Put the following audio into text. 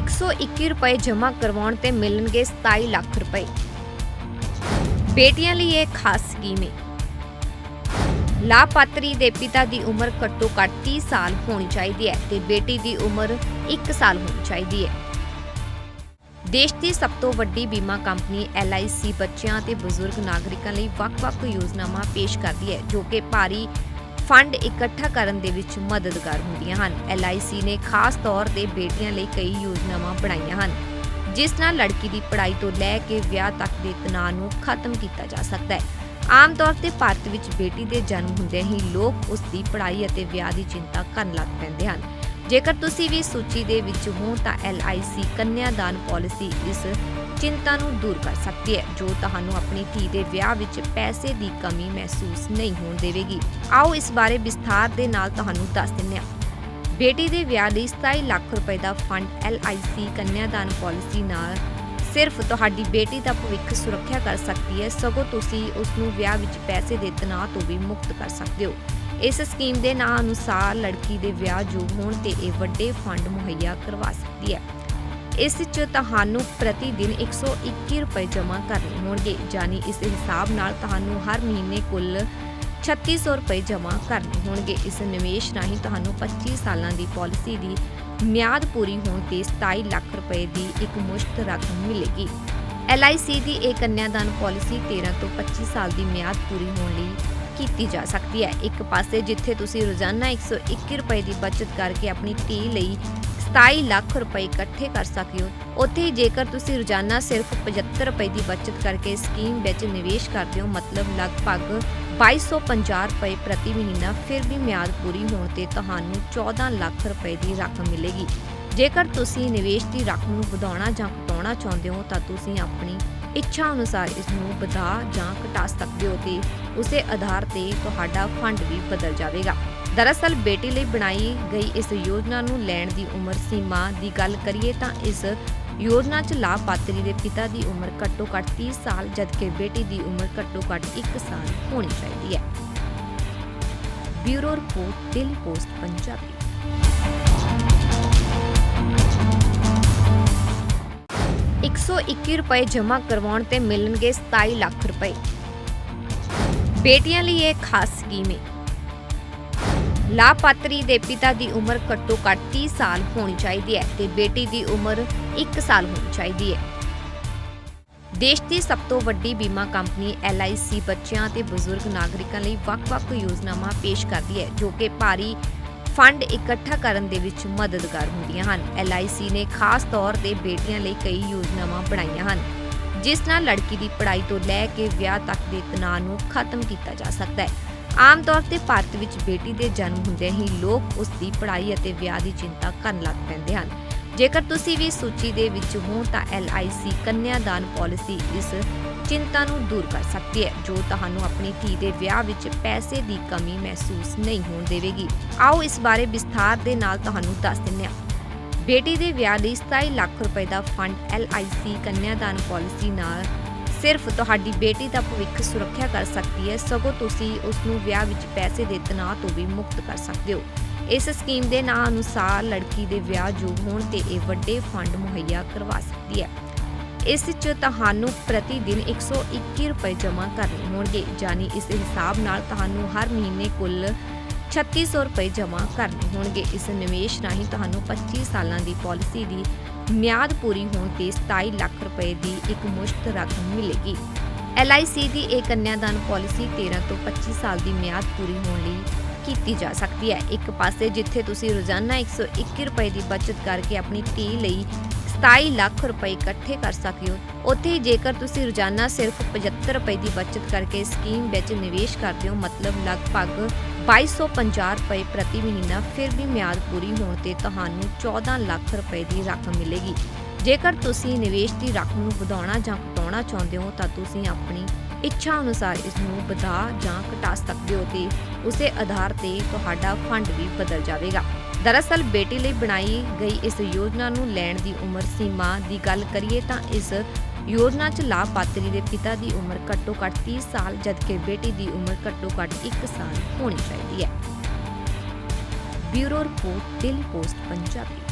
121 ਰੁਪਏ ਜਮ੍ਹਾਂ ਕਰਵਾਉਣ ਤੇ ਮਿਲਣਗੇ 27 ਲੱਖ ਰੁਪਏ। ਬੇਟੀਆਂ ਲਈ ਇਹ ਖਾਸ ਸਕੀਮ ਹੈ ਲਾਭਪਾਤਰੀ ਦੇ ਪਿਤਾ ਦੀ ਉਮਰ ਘੱਟੋ ਘੱਟ 30 ਸਾਲ ਹੋਣੀ ਚਾਹੀਦੀ ਹੈ ਤੇ ਬੇਟੀ ਦੀ ਉਮਰ 1 ਸਾਲ ਹੋਣੀ ਚਾਹੀਦੀ ਹੈ। ਦੇਸ਼ ਦੀ ਸਭ ਤੋਂ ਵੱਡੀ ਬੀਮਾ ਕੰਪਨੀ LIC ਬੱਚਿਆਂ ਤੇ ਬਜ਼ੁਰਗ ਨਾਗਰਿਕਾਂ ਲਈ ਵੱਖ-ਵੱਖ ਯੋਜਨਾਵਾਂ ਪੇਸ਼ ਕਰਦੀ ਹੈ, ਜੋ ਕਿ ਭਾਰੀ ਫੰਡ ਇਕੱਠਾ ਕਰਨ ਦੇ ਵਿੱਚ ਮਦਦਗਾਰ ਹੁੰਦੀਆਂ ਹਨ। LIC ਨੇ ਖਾਸ ਤੌਰ ਤੇ ਬੇਟੀਆਂ ਲਈ ਕਈ ਯੋਜਨਾਵਾਂ ਬਣਾਈਆਂ ਹਨ, ਜਿਸ ਨਾਲ ਲੜਕੀ ਦੀ ਪੜ੍ਹਾਈ ਤੋਂ ਲੈ ਕੇ ਵਿਆਹ ਤੱਕ ਦੇ ਤਣਾਅ ਨੂੰ ਖਤਮ ਕੀਤਾ ਜਾ ਸਕਦਾ ਹੈ। ਆਮ ਤੌਰ ਤੇ ਭਾਰਤ ਵਿੱਚ ਬੇਟੀ ਦੇ ਜਨਮ ਹੁੰਦਿਆਂ ਹੀ ਲੋਕ ਉਸ ਦੀ ਪੜ੍ਹਾਈ ਅਤੇ ਵਿਆਹ ਦੀ ਚਿੰਤਾ ਕਰਨ ਲੱਗ ਪੈਂਦੇ ਹਨ। ਜੇਕਰ ਤੁਸੀਂ ਵੀ ਸੂਚੀ ਦੇ ਵਿੱਚ ਹੋ ਤਾਂ LIC ਕੰਨਿਆਦਾਨ ਪਾਲਿਸੀ ਇਸ ਚਿੰਤਾ ਨੂੰ ਦੂਰ ਕਰ ਸਕਦੀ ਹੈ, ਜੋ ਤੁਹਾਨੂੰ ਆਪਣੀ ਧੀ ਦੇ ਵਿਆਹ ਵਿੱਚ ਪੈਸੇ ਦੀ ਕਮੀ ਮਹਿਸੂਸ ਨਹੀਂ ਹੋਣ ਦੇਵੇਗੀ। ਆਓ ਇਸ ਬਾਰੇ ਵਿਸਥਾਰ ਦੇ ਨਾਲ ਤੁਹਾਨੂੰ ਦੱਸ ਦਿੰਦੇ ਹਾਂ। ਬੇਟੀ ਦੇ ਵਿਆਹ ਲਈ 27 ਲੱਖ ਰੁਪਏ ਦਾ ਫੰਡ LIC ਕੰਨਿਆਦਾਨ ਪਾਲਿਸੀ ਨਾਲ ਸਿਰਫ ਤੁਹਾਡੀ ਬੇਟੀ ਦਾ ਭਵਿੱਖ ਸੁਰੱਖਿਆ ਕਰ ਸਕਦੀ ਹੈ, ਸਗੋਂ ਤੁਸੀਂ ਉਸ ਨੂੰ ਵਿਆਹ ਵਿੱਚ ਪੈਸੇ ਦੇ ਤਣਾਅ ਤੋਂ ਵੀ ਮੁਕਤ ਕਰ ਸਕਦੇ ਹੋ। ਇਸ ਸਕੀਮ ਦੇ ਨਾਂ ਅਨੁਸਾਰ ਲੜਕੀ ਦੇ ਵਿਆਹ ਯੋਗ ਹੋਣ ਤੇ ਇਹ ਵੱਡੇ ਫੰਡ ਮੁਹੱਈਆ ਕਰਵਾ ਸਕਦੀ ਹੈ। ਇਸ 'ਚ ਤੁਹਾਨੂੰ ਪ੍ਰਤੀ ਦਿਨ 121 ਰੁਪਏ ਜਮ੍ਹਾਂ ਕਰਨੇ ਹੋਣਗੇ, ਯਾਨੀ ਇਸ ਹਿਸਾਬ ਨਾਲ ਤੁਹਾਨੂੰ ਹਰ ਮਹੀਨੇ ਕੁੱਲ 3600 ਰੁਪਏ ਜਮ੍ਹਾਂ ਕਰਨੇ ਹੋਣਗੇ। ਇਸ ਨਿਵੇਸ਼ ਰਾਹੀਂ ਤੁਹਾਨੂੰ 25 ਸਾਲਾਂ ਦੀ ਪਾਲਿਸੀ ਦੀ ਮਿਆਦ ਪੂਰੀ ਹੋਣ ਤੇ 27 ਲੱਖ ਰੁਪਏ ਦੀ ਇੱਕ ਮੁਸ਼ਤ ਰਕਮ ਮਿਲੇਗੀ। LIC ਦੀ ਇਹ ਕੰਨਿਆਦਾਨ ਪਾਲਿਸੀ 13 ਤੋਂ 25 ਸਾਲ ਦੀ ਮਿਆਦ ਪੂਰੀ ਹੋਣ ਲਈ ਕੀਤੀ ਜਾ ਸਕਦੀ ਹੈ। ਇੱਕ ਪਾਸੇ ਜਿੱਥੇ ਤੁਸੀਂ ਰੋਜ਼ਾਨਾ 121 ਰੁਪਏ ਦੀ ਬਚਤ ਕਰਕੇ ਆਪਣੀ ਧੀ ਲਈ 27 ਲੱਖ ਰੁਪਏ ਇਕੱਠੇ ਕਰ ਸਕਦੇ ਹੋ, ਉੱਥੇ ਜੇਕਰ ਤੁਸੀਂ ਰੋਜ਼ਾਨਾ ਸਿਰਫ 75 ਰੁਪਏ ਦੀ ਬਚਤ ਕਰਕੇ ਸਕੀਮ ਵਿੱਚ ਨਿਵੇਸ਼ ਕਰਦੇ ਹੋ, ਮਤਲਬ ਲਗਭਗ 2250 ਰੁਪਏ ਪ੍ਰਤੀ ਮਹੀਨਾ, ਫਿਰ ਵੀ ਮਿਆਦ ਪੂਰੀ ਹੋਣ ਤੇ ਤੁਹਾਨੂੰ 14 ਲੱਖ ਰੁਪਏ ਦੀ ਰਕਮ ਮਿਲੇਗੀ। ਜੇਕਰ ਤੁਸੀਂ ਨਿਵੇਸ਼ ਦੀ ਰਕਮ ਨੂੰ ਵਧਾਉਣਾ ਜਾਂ ਘਟਾਉਣਾ ਚਾਹੁੰਦੇ ਹੋ, ਤਾਂ ਤੁਸੀਂ ਆਪਣੀ ਇੱਛਾ ਅਨੁਸਾਰ ਇਸ ਨੂੰ ਵਧਾ ਜਾਂ ਘਟਾ ਸਕਦੇ ਹੋ ਤੇ ਉਸੇ ਆਧਾਰ ਤੇ ਤੁਹਾਡਾ ਫੰਡ ਵੀ ਬਦਲ ਜਾਵੇਗਾ। ਦਰਅਸਲ, ਬੇਟੀ ਲਈ ਬਣਾਈ ਗਈ ਇਸ ਯੋਜਨਾ ਨੂੰ ਲੈਣ ਦੀ ਉਮਰ ਸੀਮਾ ਦੀ ਗੱਲ ਕਰੀਏ ਤਾਂ ਇਸ ਯੋਜਨਾ 'ਚ ਲਾਭਪਾਤਰੀ ਦੇ ਪਿਤਾ ਦੀ ਉਮਰ ਘੱਟੋ ਘੱਟ 30 ਸਾਲ, ਜਦਕਿ ਬੇਟੀ ਦੀ ਉਮਰ ਘੱਟੋ ਘੱਟ 1 ਸਾਲ ਹੋਣੀ ਚਾਹੀਦੀ ਹੈ। Bureau report Delhi post, Punjabi. 121 ਰੁਪਏ ਜਮ੍ਹਾਂ ਕਰਵਾਉਣ ਤੇ ਮਿਲਣਗੇ 27 ਲੱਖ ਰੁਪਏ। ਬੇਟੀਆਂ ਲਈ ਇਹ ਖਾਸ ਸਕੀਮ ਹੈ ਲਾਭਪਾਤਰੀ ਦੇ ਪਿਤਾ ਦੀ ਉਮਰ ਘੱਟੋ ਘੱਟ 30 ਸਾਲ ਹੋਣੀ ਚਾਹੀਦੀ ਹੈ ਤੇ ਬੇਟੀ ਦੀ ਉਮਰ 1 ਸਾਲ ਹੋਣੀ ਚਾਹੀਦੀ ਹੈ। ਦੇਸ਼ ਦੀ ਸਭ ਤੋਂ ਵੱਡੀ ਬੀਮਾ ਕੰਪਨੀ LIC ਬੱਚਿਆਂ ਤੇ ਬਜ਼ੁਰਗ ਨਾਗਰਿਕਾਂ ਲਈ ਵੱਖ-ਵੱਖ ਯੋਜਨਾਵਾਂ ਪੇਸ਼ ਕਰਦੀ ਹੈ, ਜੋ ਕਿ ਭਾਰੀ ਫੰਡ ਇਕੱਠਾ ਕਰਨ ਦੇ ਵਿੱਚ ਮਦਦਗਾਰ ਹੁੰਦੀਆਂ ਹਨ। LIC ਨੇ ਖਾਸ ਤੌਰ ਤੇ ਬੇਟੀਆਂ ਲਈ ਕਈ ਯੋਜਨਾਵਾਂ ਬਣਾਈਆਂ ਹਨ, ਜਿਸ ਨਾਲ ਲੜਕੀ ਦੀ ਪੜ੍ਹਾਈ ਤੋਂ ਲੈ ਕੇ ਵਿਆਹ ਤੱਕ ਦੇ ਤਣਾਅ ਨੂੰ ਖਤਮ ਕੀਤਾ ਜਾ ਸਕਦਾ ਹੈ। ਆਮ ਤੌਰ ਤੇ ਭਾਰਤ ਵਿੱਚ ਬੇਟੀ ਦੇ ਜਨਮ ਹੁੰਦਿਆਂ ਹੀ ਲੋਕ ਉਸ ਦੀ ਪੜ੍ਹਾਈ ਅਤੇ ਵਿਆਹ ਦੀ ਚਿੰਤਾ ਕਰਨ ਲੱਗ ਪੈਂਦੇ ਹਨ। ਜੇਕਰ ਤੁਸੀਂ ਵੀ ਸੂਚੀ ਦੇ ਵਿੱਚ ਹੋ ਤਾਂ LIC ਕੰਨਿਆਦਾਨ ਪਾਲਿਸੀ ਇਸ ਚਿੰਤਾ ਨੂੰ ਦੂਰ ਕਰ ਸਕਦੀ ਹੈ, ਜੋ ਤੁਹਾਨੂੰ ਆਪਣੀ ਧੀ ਦੇ ਵਿਆਹ ਵਿੱਚ ਪੈਸੇ ਦੀ ਕਮੀ ਮਹਿਸੂਸ ਨਹੀਂ ਹੋਣ ਦੇਵੇਗੀ। ਆਓ ਇਸ ਬਾਰੇ ਵਿਸਥਾਰ ਦੇ ਨਾਲ ਤੁਹਾਨੂੰ ਦੱਸ ਦਿੰਦੇ ਹਾਂ। ਬੇਟੀ ਦੇ ਵਿਆਹ ਲਈ 27 ਲੱਖ ਰੁਪਏ ਦਾ ਫੰਡ LIC ਕੰਨਿਆਦਾਨ ਪਾਲਿਸੀ ਨਾਲ ਸਿਰਫ ਤੁਹਾਡੀ ਬੇਟੀ ਦਾ ਭਵਿੱਖ ਸੁਰੱਖਿਆ ਕਰ ਸਕਦੀ ਹੈ, ਸਗੋਂ ਤੁਸੀਂ ਉਸ ਨੂੰ ਵਿਆਹ ਵਿੱਚ ਪੈਸੇ ਦੇ ਤਣਾਅ ਤੋਂ ਵੀ ਮੁਕਤ ਕਰ ਸਕਦੇ ਹੋ। ਇਸ ਸਕੀਮ ਦੇ ਨਾਂ ਅਨੁਸਾਰ ਲੜਕੀ ਦੇ ਵਿਆਹ ਯੋਗ ਹੋਣ ਤੇ ਇਹ ਵੱਡੇ ਫੰਡ ਮੁਹੱਈਆ ਕਰਵਾ ਸਕਦੀ ਹੈ। ਇਸ 'ਚ ਤੁਹਾਨੂੰ ਪ੍ਰਤੀ ਦਿਨ 121 ਰੁਪਏ ਜਮ੍ਹਾਂ ਕਰਨੇ ਹੋਣਗੇ, ਯਾਨੀ ਇਸ ਹਿਸਾਬ ਨਾਲ ਤੁਹਾਨੂੰ ਹਰ ਮਹੀਨੇ ਕੁੱਲ 3600 ਰੁਪਏ ਜਮ੍ਹਾਂ ਕਰਨੇ ਹੋਣਗੇ। ਇਸ ਨਿਵੇਸ਼ ਰਾਹੀਂ ਤੁਹਾਨੂੰ 25 ਸਾਲਾਂ ਦੀ ਪਾਲਿਸੀ ਦੀ ਮਿਆਦ ਪੂਰੀ ਹੋਣ ਤੇ 27 ਲੱਖ ਰੁਪਏ ਦੀ ਇੱਕ ਮੁਸ਼ਤ ਰਕਮ ਮਿਲੇਗੀ। LIC ਦੀ ਇਹ ਕੰਨਿਆਦਾਨ ਪਾਲਿਸੀ 13 ਤੋਂ 25 ਸਾਲ ਦੀ ਮਿਆਦ ਪੂਰੀ ਹੋਣ ਲਈ ਕੀਤੀ ਜਾ ਸਕਦੀ ਹੈ। ਇੱਕ ਪਾਸੇ ਜਿੱਥੇ ਤੁਸੀਂ ਰੋਜ਼ਾਨਾ 121 ਰੁਪਏ ਦੀ ਬਚਤ ਕਰਕੇ ਆਪਣੀ ਧੀ ਲਈ 27 ਲੱਖ ਰੁਪਏ ਇਕੱਠੇ ਕਰ ਸਕਦੇ ਹੋ, ਉੱਥੇ ਜੇਕਰ ਤੁਸੀਂ ਰੋਜ਼ਾਨਾ ਸਿਰਫ 75 ਰੁਪਏ ਦੀ ਬਚਤ ਕਰਕੇ ਸਕੀਮ ਵਿੱਚ ਨਿਵੇਸ਼ ਕਰਦੇ ਹੋ, ਮਤਲਬ ਲਗਭਗ 2250 ਰੁਪਏ ਪ੍ਰਤੀ ਮਹੀਨਾ, ਫਿਰ ਵੀ ਮਿਆਦ ਪੂਰੀ ਹੋਣ ਤੇ ਤੁਹਾਨੂੰ 14 ਲੱਖ ਰੁਪਏ ਦੀ ਰਕਮ ਮਿਲੇਗੀ। ਜੇਕਰ ਤੁਸੀਂ ਨਿਵੇਸ਼ ਦੀ ਰਕਮ ਨੂੰ ਵਧਾਉਣਾ ਜਾਂ ਘਟਾਉਣਾ ਚਾਹੁੰਦੇ ਹੋ, ਤਾਂ ਤੁਸੀਂ ਆਪਣੀ ਇੱਛਾ ਅਨੁਸਾਰ ਇਸ ਨੂੰ ਵਧਾ ਜਾਂ ਘਟਾ ਸਕਦੇ ਹੋ ਤੇ ਉਸੇ ਆਧਾਰ ਤੇ ਤੁਹਾਡਾ ਫੰਡ ਵੀ ਬਦਲ ਜਾਵੇਗਾ। ਦਰਅਸਲ ਬੇਟੀ ਲਈ ਬਣਾਈ ਗਈ ਇਸ ਯੋਜਨਾ ਨੂੰ ਲੈਣ ਦੀ ਉਮਰ ਸੀਮਾ ਦੀ ਗੱਲ ਕਰੀਏ ਤਾਂ ਇਸ ਯੋਜਨਾ 'ਚ ਲਾਭਪਾਤਰੀ ਦੇ ਪਿਤਾ ਦੀ ਉਮਰ ਘੱਟੋ ਘੱਟ 30 ਸਾਲ, ਜਦਕਿ ਬੇਟੀ ਦੀ ਉਮਰ ਘੱਟੋ ਘੱਟ 1 ਸਾਲ ਹੋਣੀ ਚਾਹੀਦੀ ਹੈ। Bureau report Delhi post, Punjabi.